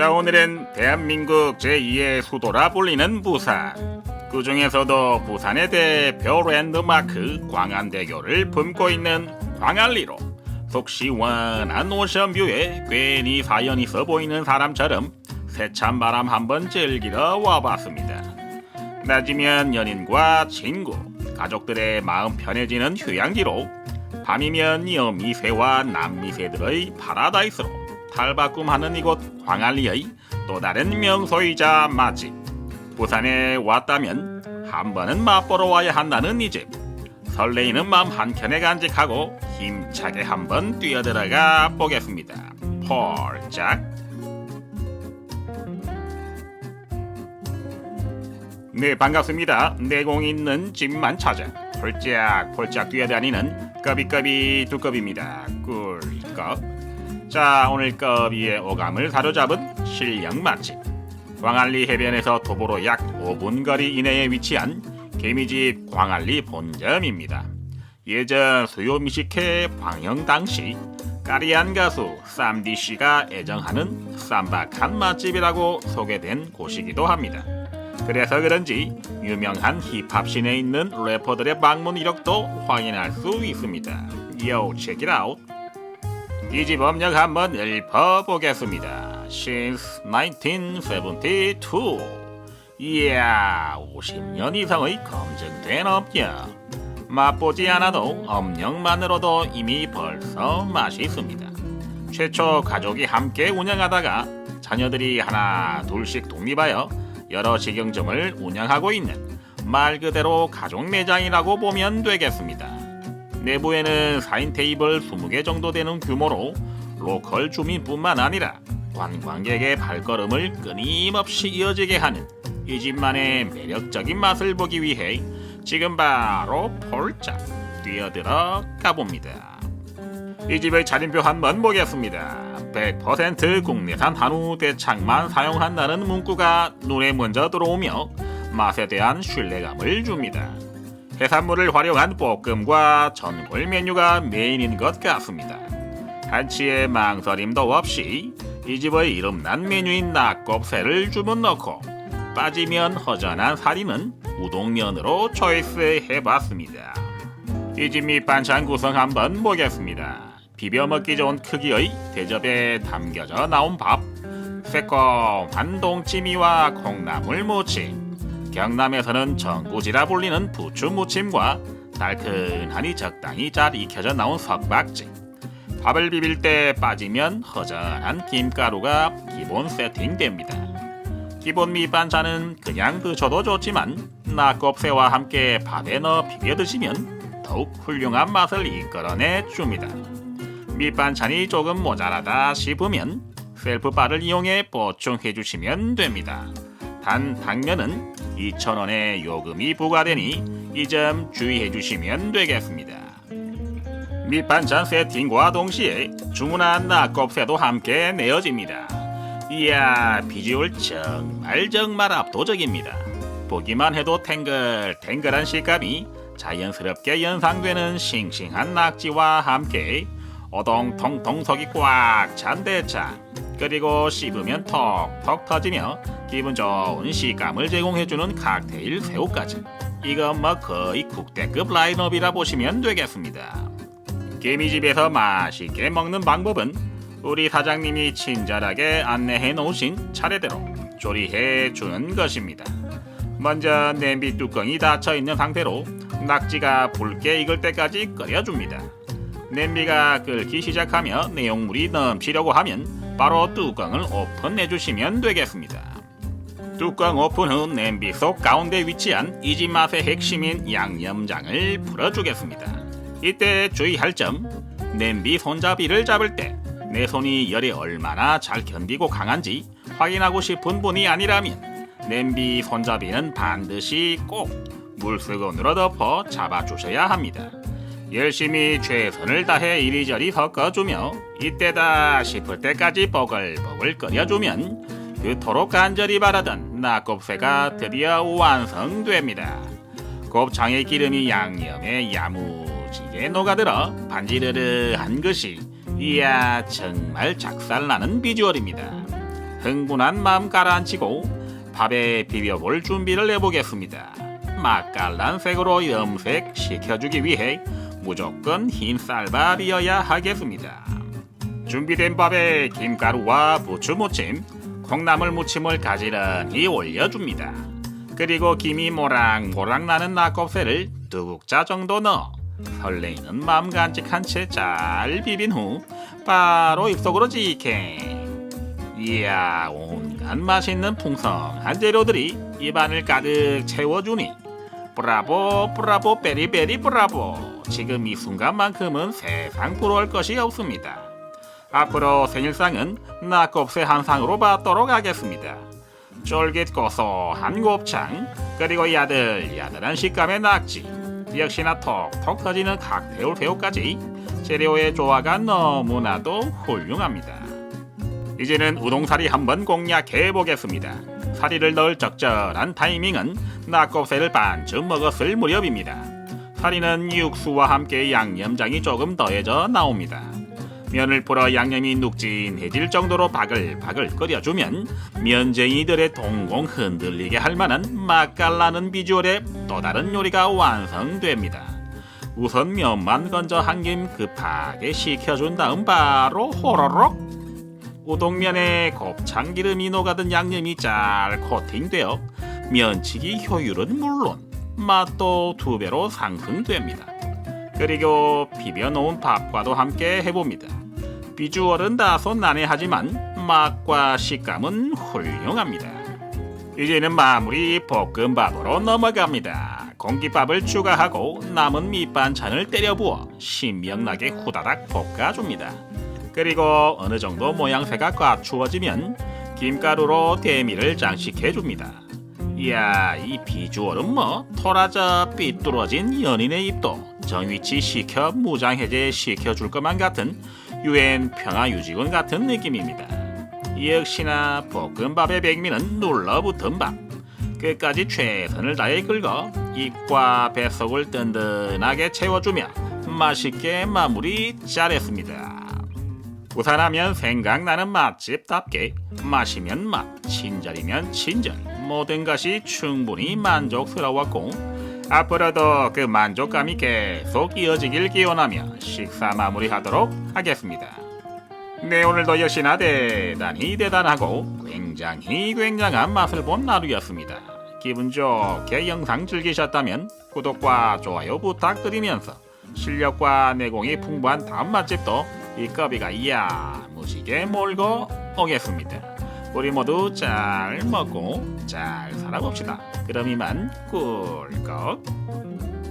자 오늘은 대한민국 제2의 수도라 불리는 부산. 그 중에서도 부산의 대표 랜드마크 광안대교를 품고 있는 광안리로 속 시원한 오션뷰에 괜히 사연 있어 보이는 사람처럼 세찬 바람 한번 즐기러 와봤습니다. 낮이면 연인과 친구, 가족들의 마음 편해지는 휴양지로 밤이면 여미새와 남미새들의 파라다이스로 탈바꿈하는 이곳 광안리의 또 다른 명소이자 맛집. 부산에 왔다면 한 번은 맛보러 와야 한다는 이 집. 설레이는 마음 한켠에 간직하고 힘차게 한번 뛰어들어가 보겠습니다. 폴짝. 네 반갑습니다. 내공 있는 집만 찾아 폴짝폴짝 뛰어다니는 꺼비꺼비 두꺼비입니다. 꿀꺽 자 오늘 꺼비의 오감을 사로잡은 실력 맛집 광안리 해변에서 도보로 약 5분 거리 이내에 위치한 개미집 광안리 본점입니다 예전 수요 미식회 방영 당시 까리한 가수 쌈디 씨가 애정하는 쌈박한 맛집이라고 소개된 곳이기도 합니다. 그래서 그런지 유명한 힙합 씬에 있는 래퍼들의 방문 이력도 확인할 수 있습니다. Yo, check it out. 이집 업력 한번 읊어보겠습니다. Since 1972. 이야, 50년 이상의 검증된 업력. 맛보지 않아도 업력만으로도 이미 벌써 맛있습니다. 최초 가족이 함께 운영하다가 자녀들이 하나 둘씩 독립하여 여러 직영점을 운영하고 있는 말 그대로 가족 매장이라고 보면 되겠습니다. 내부에는 4인 테이블 20개 정도 되는 규모로 로컬 주민뿐만 아니라 관광객의 발걸음을 끊임없이 이어지게 하는 이 집만의 매력적인 맛을 보기 위해 지금 바로 폴짝 뛰어들어 가봅니다. 이 집의 차림표 한번 보겠습니다. 100% 국내산 한우 대창만 사용한다는 문구가 눈에 먼저 들어오며 맛에 대한 신뢰감을 줍니다. 해산물을 활용한 볶음과 전골 메뉴가 메인인 것 같습니다. 한치의 망설임도 없이 이 집의 이름난 메뉴인 낙곱새를 주문 넣고 빠지면 허전한 사리는 우동면으로 초이스해봤습니다. 이 집 밑반찬 구성 한번 보겠습니다. 비벼 먹기 좋은 크기의 대접에 담겨져 나온 밥, 새콤한 동치미와 콩나물 무침, 경남에서는 전구지라 불리는 부추 무침과 달큰하니 적당히 잘 익혀져 나온 석박지, 밥을 비빌 때 빠지면 허전한 김가루가 기본 세팅됩니다. 기본 밑반찬은 그냥 드셔도 좋지만 낙곱새와 함께 밥에 넣어 비벼 드시면 더욱 훌륭한 맛을 이끌어내 줍니다. 밑반찬이 조금 모자라다 싶으면 셀프바를 이용해 보충해 주시면 됩니다. 단 당면은 2,000원의 요금이 부과되니 이 점 주의해 주시면 되겠습니다. 밑반찬 세팅과 동시에 주문한 낙곱새도 함께 내어집니다. 이야 비주얼 정말 정말 압도적입니다. 보기만 해도 탱글탱글한 식감이 자연스럽게 연상되는 싱싱한 낙지와 함께 오동통통 속이 꽉 찬 대창 그리고 씹으면 톡톡 터지며 기분 좋은 식감을 제공해주는 칵테일 새우까지 이건 뭐 거의 국대급 라인업이라 보시면 되겠습니다. 개미집에서 맛있게 먹는 방법은 우리 사장님이 친절하게 안내해 놓으신 차례대로 조리해 주는 것입니다. 먼저 냄비 뚜껑이 닫혀 있는 상태로 낙지가 붉게 익을 때까지 끓여줍니다. 냄비가 끓기 시작하며 내용물이 넘치려고 하면 바로 뚜껑을 오픈해 주시면 되겠습니다. 뚜껑 오픈 후 냄비 속 가운데 위치한 이 집 맛의 핵심인 양념장을 풀어주겠습니다. 이때 주의할 점 냄비 손잡이를 잡을 때 내 손이 열에 얼마나 잘 견디고 강한지 확인하고 싶은 분이 아니라면 냄비 손잡이는 반드시 꼭 물수건으로 덮어 잡아주셔야 합니다. 열심히 최선을 다해 이리저리 섞어주며 이때다 싶을 때까지 뽀글뽀글 끓여주면 그토록 간절히 바라던 낙곱새가 드디어 완성됩니다. 곱창의 기름이 양념에 야무지게 녹아들어 반지르르한 것이 이야 정말 작살나는 비주얼입니다. 흥분한 마음 가라앉히고 밥에 비벼볼 준비를 해보겠습니다. 맛깔난 색으로 염색 시켜주기 위해 무조건 흰 쌀밥이어야 하겠습니다. 준비된 밥에 김가루와 부추 무침, 콩나물 무침을 가지런히 올려줍니다. 그리고 김이 모락모락 나는 낙곱새를 두 국자 정도 넣어 설레이는 마음 간직한 채 잘 비빈 후 바로 입속으로 직행. 이야 온갖 맛있는 풍성한 재료들이 입안을 가득 채워주니 브라보 브라보 베리베리 브라보 지금 이 순간만큼은 세상 부러울 것이 없습니다. 앞으로 생일상은 낙곱새 한 상으로 받도록 하겠습니다. 쫄깃 고소한 곱창 그리고 야들 야들한 식감의 낙지 역시나 톡톡 터지는 칵테일 새우까지 재료의 조화가 너무나도 훌륭합니다. 이제는 우동사리 한번 공략해 보겠습니다. 사리를 넣을 적절한 타이밍은 낙곱새를 반쯤 먹었을 무렵입니다. 사리는 육수와 함께 양념장이 조금 더해져 나옵니다. 면을 풀어 양념이 눅진해질 정도로 바글바글 끓여주면 면쟁이들의 동공 흔들리게 할 만한 맛깔나는 비주얼의 또 다른 요리가 완성됩니다. 우선 면만 건져 한 김 급하게 식혀준 다음 바로 호로록 우동면에 곱창 기름이 녹아든 양념이 잘 코팅되어 면치기 효율은 물론 맛도 두 배로 상승됩니다. 그리고 비벼놓은 밥과도 함께 해봅니다. 비주얼은 다소 난해하지만 맛과 식감은 훌륭합니다. 이제는 마무리 볶음밥으로 넘어갑니다. 공깃밥을 추가하고 남은 밑반찬을 때려 부어 신명나게 후다닥 볶아줍니다. 그리고 어느 정도 모양새가 갖추어지면 김가루로 대미를 장식해줍니다. 이야 이 비주얼은 뭐 토라져 삐뚤어진 연인의 입도 정위치 시켜 무장해제 시켜줄 것만 같은 유엔 평화유지군 같은 느낌입니다. 역시나 볶음밥의 백미는 눌러붙은 밥 끝까지 최선을 다해 긁어 입과 뱃속을 든든하게 채워주며 맛있게 마무리 잘했습니다. 부산하면 생각나는 맛집답게 마시면 맛, 친절이면 친절 모든 것이 충분히 만족스러웠고 앞으로도 그 만족감이 계속 이어지길 기원하며 식사 마무리하도록 하겠습니다. 네 오늘도 역시나 대단히 대단하고 굉장히 굉장한 맛을 본 하루였습니다. 기분 좋게 영상 즐기셨다면 구독과 좋아요 부탁드리면서 실력과 내공이 풍부한 다음 맛집도 이 커비가 야무지게 몰고 오겠습니다. 우리 모두 잘 먹고 잘 살아봅시다. 그럼 이만 꿀꺽.